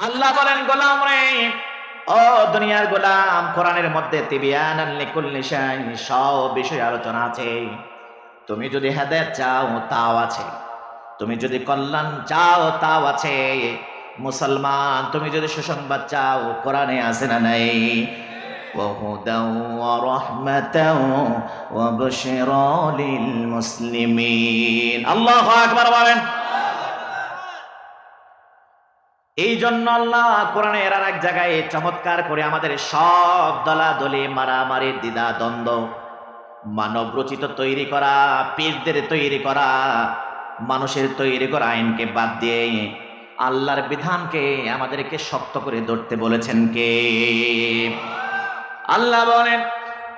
আল্লাহ বলেন গোলাম রে ও দুনিয়ার গোলাম কোরআনের মধ্যে তিবিয়ান লিকুল্লি শাই সব বিষয় আলোচনা আছে তুমি যদি হেদায়েত চাও তাও আছে তুমি যদি কল্যাণ চাও তাও আছে মুসলমান তুমি যদি সুসংবাদ চাও কোরআনে আছে না নাই وهدى ورحمة وبشرى للمسلمين الله أكبر বলেন এই জন্য আল্লাহ কোরআনের আর এক জায়গায় চমৎকার করে আমাদের সব দলা দলাদলি, মারামারি, দ্বিধা, দ্বন্দ্ব, মানব রচিত তৈরি করা, পীরদের তৈরি করা, মানুষের তৈরি করা আইনকে বাদ দিয়ে আল্লাহর বিধানকে আমাদেরকে শক্ত করে ধরতে বলেছেন কে? আল্লাহ বলেন,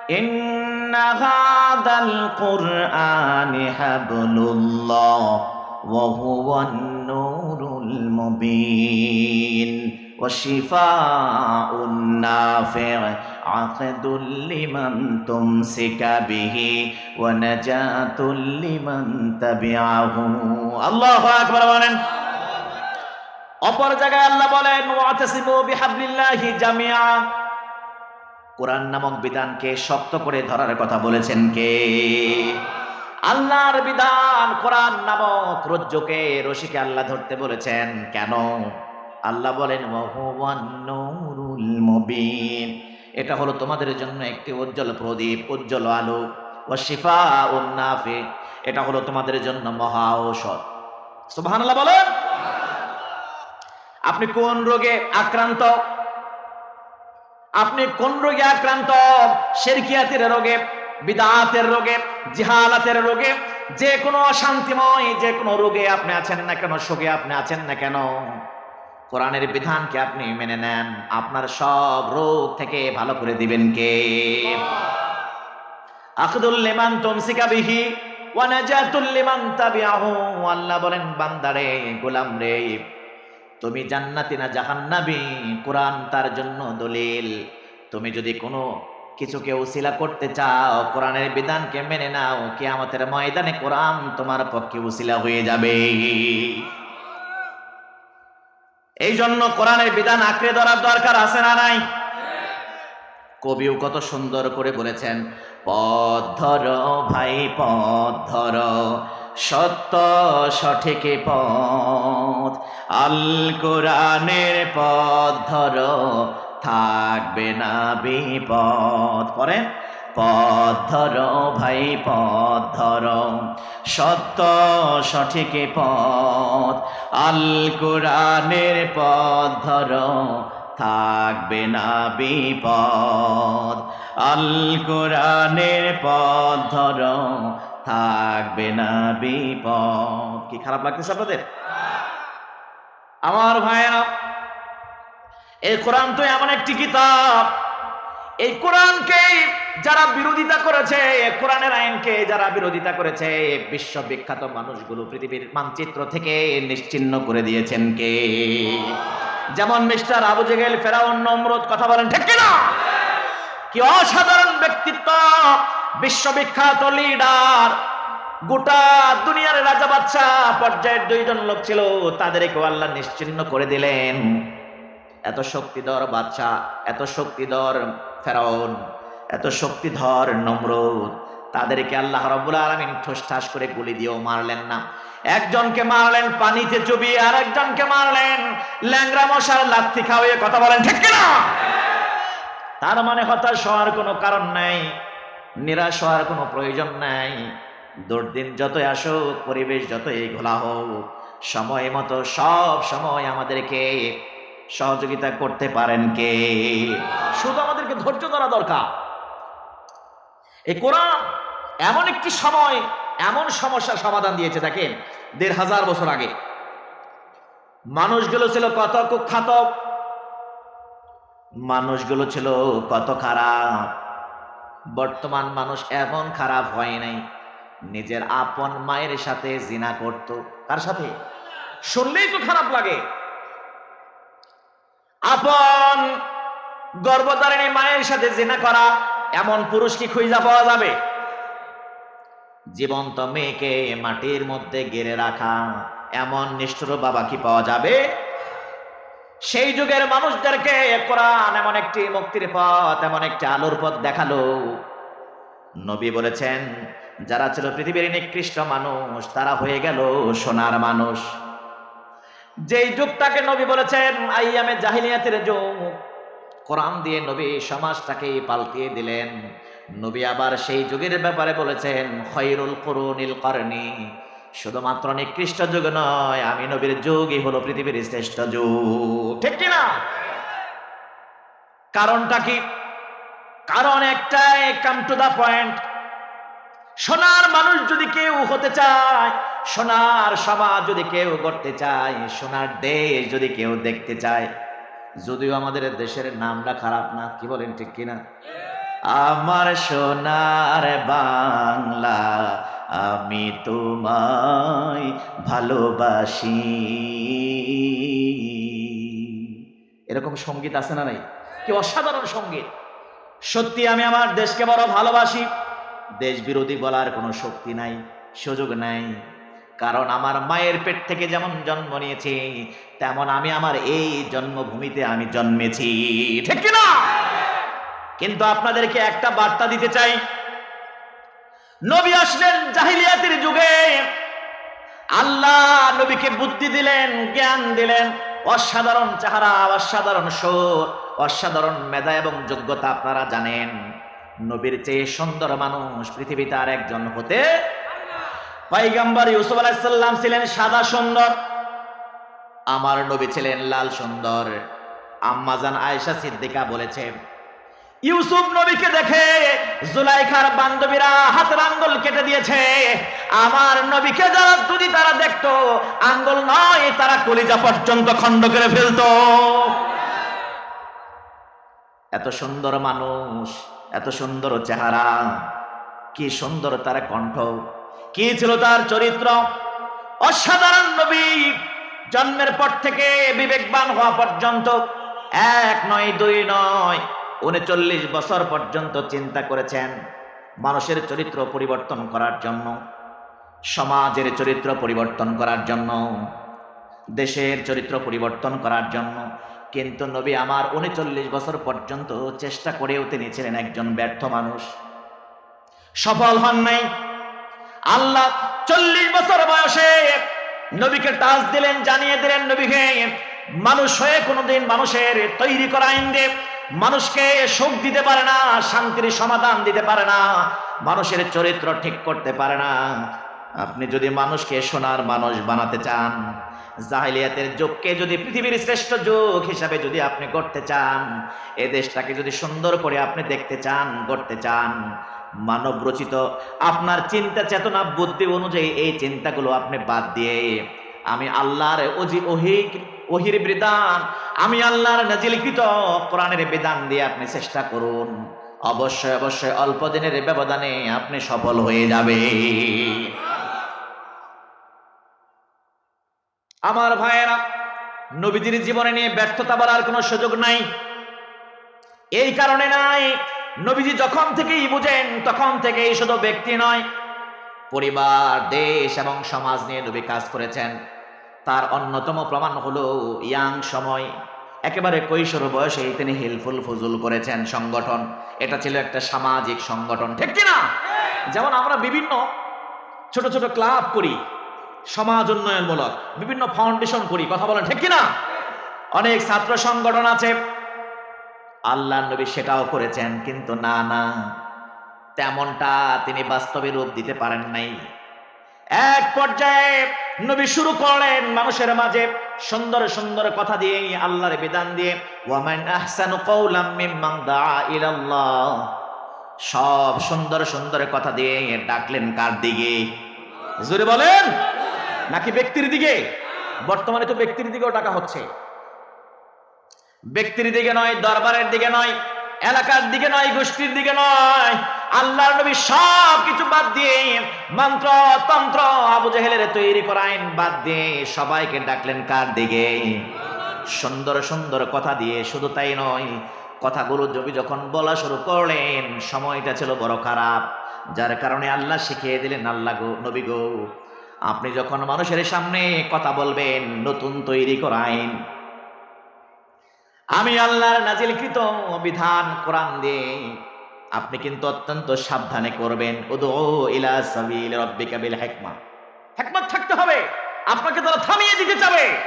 ইন্না হাদাল কুরআনি হাবলুল্লাহ ওয়া হুয়ান নূরুল মুবিন وشفاء نافع عقد لمن تمسك به ونجاة لمن تبعه الله أكبر বলেন অপর জায়গায় আল্লাহ বলেন ওয়াতাসিমু বিহাবলিল্লাহি জামিআ কোরআন নামক বিধানকে শক্ত করে ধরার কথা বলেছেন কে আল্লাহর বিধান কোরআন নামক রজ্জুকে রশিকে আল্লাহ ধরতে বলেছেন। কেন? আল্লাহ বলেন মুবিন। এটা হলো তোমাদের জন্য একটি উজ্জ্বল প্রদীপ, উজ্জ্বল আলো। ও শিফা উন্নাফে এটা হলো তোমাদের জন্য মহা ঔষধ। সুবহানাল্লাহ বলেন। আপনি কোন রোগে আক্রান্ত? আপনি কোন রোগে আক্রান্ত? শেরকিয়াতের রোগে। বিদাতের রোগে, জিহালাতের রোগে, যে কোনো অশান্তিময় যে কোনো রোগে আপনি আছেন না কেন, শোকে আপনি আছেন না কেন? কোরআনের বিধানকে আপনি মেনে নেন? আপনার সব রোগ থেকে ভালো করে দিবেন কে? আখদুল লিমান তুমসিকা বিহি, ওয়া নাজাতুল লিমান তাবিআহু। আল্লাহ বলেন বান্দারে গোলাম রে, তুমি জান্নাতি না জাহান্নাবি কোরআন তার জন্য দলিল। তুমি যদি কোনো কিছুকে উসিলা করতে চাও, কোরআনের বিধানকে মেনে নাও, কিয়ামতের ময়দানে কোরআন তোমার পক্ষে উসিলা হয়ে যাবে। এই জন্য কোরআনের বিধান আঁকড়ে ধরার দরকার আছে না নাই? কবিও কত সুন্দর করে বলেছেন, পথ ধর ভাই, পথ ধর, সত্য সঠিক পথ। আল কোরআনের পথ ধর থাকবে না বিপদ। করেন পথ ধর ভাই, পথ ধর। সত্য সঠিক পথ, আল কোরআনের পথ ধর। থাকবে না বিপদ, আল কোরআনের পথ ধর। থাকবে না বিপদ। কি খারাপ লাগতেছে আপনাদের? আমার ভাইয়েরা এই কোরআন তো এমন একটি কিতাব। এই কোরআনকে যারা বিরোধিতা করেছে কোরআনের আইনকে যারা বিরোধিতা করেছে, বিশ্ববিখ্যাত মানুষগুলো পৃথিবীর মানচিত্র থেকে নিশ্চিন্ন করে দিয়েছেন কে? যেমন মিস্টার আবু জেগেল ফেরাউন নমরুদ, কথা বলেন ঠিক কিনা? কি অসাধারণ ব্যক্তিত্ব, বিশ্ববিখ্যাত লিডার গোটা দুনিয়ার রাজা বাচ্চা পর্যায়ের দুইজন লোক ছিল, তাদেরকেও আল্লাহ নিশ্চিন্ন করে দিলেন। এত শক্তিধর বাচ্চা এত শক্তিধর ফেরাউন, এত শক্তিধর নমরুদ, তাদেরকে আল্লাহ রব্বুল আলমিন ঠোস ঠাস করে গুলি দিয়েও মারলেন না। একজনকে মারলেন, পানিতে চুবিয়ে আর একজনকে মারলেন ল্যাংরা মশার লাথি খাওয়িয়ে কথা বলেন, ঠিক কিনা? তার মানে হতাশ হওয়ার কোনো কারণ নাই, নিরাশ হওয়ার কোনো প্রয়োজন নাই। দুর্দিন যতই আসুক, পরিবেশ যতই ঘোলা হোক, সময় মতো সব সময় আমাদেরকে সহযোগিতা করতে পারেন কে? শুধু আমাদেরকে ধৈর্য ধরা দরকার। এই কোরআন এমন একটি সময়, এমন সমস্যার সমাধান দিয়েছে, দেখেন, দেড় হাজার বছর আগে। মানুষগুলো ছিল কত কুখ্যাত? মানুষগুলো ছিল কত খারাপ? বর্তমান মানুষ এমন খারাপ হয় নাই। নিজের আপন মায়ের সাথে জিনা করত। কার সাথে? শুনলেই তো খারাপ লাগে। আপন গর্ভধারিণী মায়ের সাথে জিনা করা এমন পুরুষ কি খুঁজা পাওয়া যাবে? জীবন্ত মেয়েকে মাটির মধ্যে গেড়ে রাখা এমন নিষ্ঠুর বাবা কি পাওয়া যাবে? সেই যুগের মানুষদেরকে কোরআন এমন একটি মুক্তির পথ, এমন একটি আলোর পথ দেখাল। নবী বলেছেন, যারা ছিল পৃথিবীর নিকৃষ্ট মানুষ, তারা হয়ে গেল সোনার মানুষ। যেই যুগটাকে নবী বলেছেন, আইয়ামে জাহিলিয়াতের যুগ। কোরআন দিয়ে নবী সমাজটাকে পাল্টিয়ে দিলেন। নবী আবার সেই যুগের ব্যাপারে বলেছেন, খৈরুল করুনিল করনি শুধুমাত্র নিকৃষ্ট যুগ নয়, আমি নবীর যুগই হলো পৃথিবীর শ্রেষ্ঠ যুগ। ঠিক কিনা? কারণটা কি? কারণ একটাই কাম টু দা পয়েন্ট সোনার মানুষ যদি কেউ হতে চায় সোনার সমাজ যদি কেউ করতে চায়, সোনার দেশ যদি কেউ দেখতে চায়, যদিও আমাদের দেশের নামটা খারাপ না, কি বলেন ঠিক কিনা? আমার সোনার বাংলা আমি তোমায় ভালোবাসি। এরকম সংগীত আছে না নাই? কি অসাধারণ সংগীত। সত্যি আমি আমার দেশকে বড় ভালোবাসি। দেশ বিরোধী বলার কোনো শক্তি নাই, সুযোগ নাই। কারণ আমার মায়ের পেট থেকে যেমন জন্ম নিয়েছি, তেমন আমি আমার এই জন্মভূমিতে আমি জন্মেছি। ঠিক কিনা? কিন্তু আপনাদেরকে একটা বার্তা দিতে চাই। নবী আসলেন জাহিলিয়াতের যুগে। আল্লাহ নবীকে বুদ্ধি দিলেন, জ্ঞান দিলেন। অসাধারণ চেহারা, অসাধারণ সুর, অসাধারণ মেধা এবং যোগ্যতা আপনারা জানেন। নবীর চেয়ে সুন্দর মানুষ পৃথিবীতে আর একজন হতে পাইগাম্বার ইউসুফ আলাইসাল্লাম ছিলেন সাদা সুন্দর। আমার নবী ছিলেন লাল সুন্দর। আম্মাজান আয়েশা সিদ্দিকা বলেছে, ইউসুফ নবীকে দেখে জুলাইখার বান্ধবীরা হাতের আঙ্গুল কেটে দিয়েছে। আমার নবীকে যারা যদি তারা দেখতো, আঙ্গুল নয়, তারা কলিজা পর্যন্ত খণ্ড করে ফেলতো। এত সুন্দর মানুষ, এত সুন্দর চেহারা, কি সুন্দর তার কণ্ঠ। কি ছিল তার চরিত্র? অসাধারণ নবী জন্মের পর থেকে বিবেকবান হওয়া পর্যন্ত, এক নয়, দুই নয়, উনচল্লিশ বছর পর্যন্ত চিন্তা করেছেন মানুষের চরিত্র পরিবর্তন করার জন্য, সমাজের চরিত্র পরিবর্তন করার জন্য, দেশের চরিত্র পরিবর্তন করার জন্য। কিন্তু নবী আমার উনচল্লিশ বছর পর্যন্ত চেষ্টা করেও তিনি ছিলেন একজন ব্যর্থ মানুষ। সফল হন নাই। আল্লাহ চল্লিশ বছর বয়সে নবীকে টাচ দিলেন, জানিয়ে দিলেন, নবীকে মানুষ হয়ে কোনোদিন মানুষের তৈরি করা আইন দেব মানুষকে সুখ দিতে পারে না, শান্তির সমাধান দিতে পারে না, মানুষের চরিত্র ঠিক করতে পারে না। আপনি যদি মানুষকে সোনার মানুষ বানাতে চান, জাহিলিয়াতের যুগকে যদি পৃথিবীর শ্রেষ্ঠ যুগ হিসাবে যদি আপনি করতে চান, এ দেশটাকে যদি সুন্দর করে আপনি দেখতে চান করতে চান মানব রচিত আপনার চিন্তা চেতনা, বুদ্ধি অনুযায়ী এই চিন্তাগুলো আপনি বাদ দিয়ে আমি আল্লাহর অজি ওহিক ওহির বিধান, আমি আল্লাহর নাজিলকৃত কোরআনের বিধান দিয়ে আপনি চেষ্টা করুন। অবশ্যই অবশ্যই অল্প দিনের ব্যবধানে আপনি সফল হয়ে যাবে। আমার ভাইয়েরা, নবীজির জীবনে নিয়ে ব্যর্থতা বলার কোনো সুযোগ নাই। এই কারণে নাই নবীজি যখন থেকেই বুঝেন, তখন থেকেই শুধু ব্যক্তি নয়, পরিবার, দেশ এবং সমাজ নিয়ে নবী কাজ করেছেন। তার অন্যতম প্রমাণ হলো ইয়াং সময়। একেবারে কৈশোর বয়সেই তিনি হিলফুল ফুজুল করেছেন সংগঠন। এটা ছিল একটা সামাজিক সংগঠন, ঠিক কিনা যেমন আমরা বিভিন্ন ছোট ছোট ক্লাব করি, সমাজ উন্নয়নমূলক, বিভিন্ন ফাউন্ডেশন করি, কথা বলেন, ঠিক কিনা অনেক ছাত্র সংগঠন আছে আল্লাহ নবী সেটাও করেছেন, কিন্তু না না। তেমনটা তিনি বাস্তবে রূপ দিতে পারেন নাই। এক পর্যায়ে নবী শুরু করলেন মানুষের মাঝে সুন্দর সুন্দর কথা দিয়ে, আল্লাহর বিধান দিয়ে সব সুন্দর সুন্দর কথা দিয়ে ডাকলেন কার দিকে? জোরে বলেন? নাকি ব্যক্তির দিকে? বর্তমানে তো ব্যক্তির দিকেও ডাকা হচ্ছে। ব্যক্তির দিকে নয়, দরবারের দিকে নয়, এলাকার দিকে নয়, গোষ্ঠীর দিকে নয়। আল্লাহর নবী সব কিছু বাদ দিয়ে মন্ত্র, তন্ত্র আবু জাহেলের তৈরি করা আইন বাদ দিয়ে সবাইকে ডাকলেন কার দিকে? সুন্দর সুন্দর কথা দিয়ে শুধু তাই নয়, কথাগুলো নবী যখন বলা শুরু করলেন, সময়টা ছিল বড় খারাপ। যার কারণে আল্লাহ শিখিয়ে দিলেন, আল্লাহ গো, নবী গো, আপনি যখন মানুষের সামনে কথা বলবেন, নতুন তৈরি করা আইন। আমি আল্লাহর নাজিলকৃত বিধান কোরআন দিয়ে আপনি কিন্তু অত্যন্ত সাবধানে করবেন। ইলা সাবিল রব্বিকা থাকতে হবে। আপনাকে তারা থামিয়ে দিতে চাবে।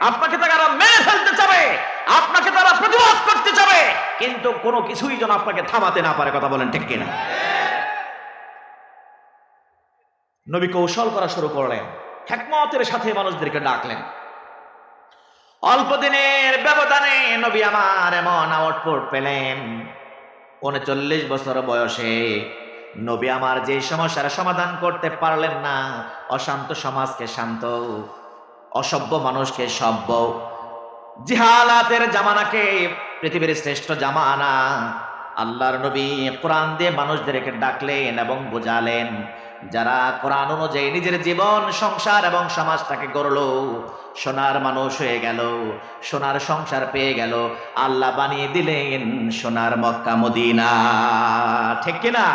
আপনাকে তারা মেরে ফেলতে চাবে। আপনাকে তারা প্রতিবাদ করতে চাবে। কিন্তু কোনো কিছুই যেন আপনাকে থামাতে না পারে, কথা বলেন ঠিক কিনা? নবী কৌশল করা শুরু করলেন। হেকমতের সাথে মানুষদেরকে ডাকলেন। অল্প দিনের ব্যবধানে নবী আমার এমন আউটপুট পেলেন। উনচল্লিশ বছর বয়সে নবী আমার যে সমস্যার সমাধান করতে পারলেন না, অশান্ত সমাজকে শান্ত, অসভ্য মানুষকে সভ্য। জিহালাতের জামানাকে পৃথিবীর শ্রেষ্ঠ জামানা। আল্লাহর নবী কোরআন দিয়ে মানুষদেরকে ডাকলেন এবং বোঝালেন যারা কোরআন অনুযায়ী নিজের জীবন, সংসার এবং সমাজটাকে গড়ল, সোনার মানুষ হয়ে গেল, সোনার সংসার পেয়ে গেল, আল্লাহ বানিয়ে দিলেন সোনার মক্কা, মদিনা। ঠিক কিনা?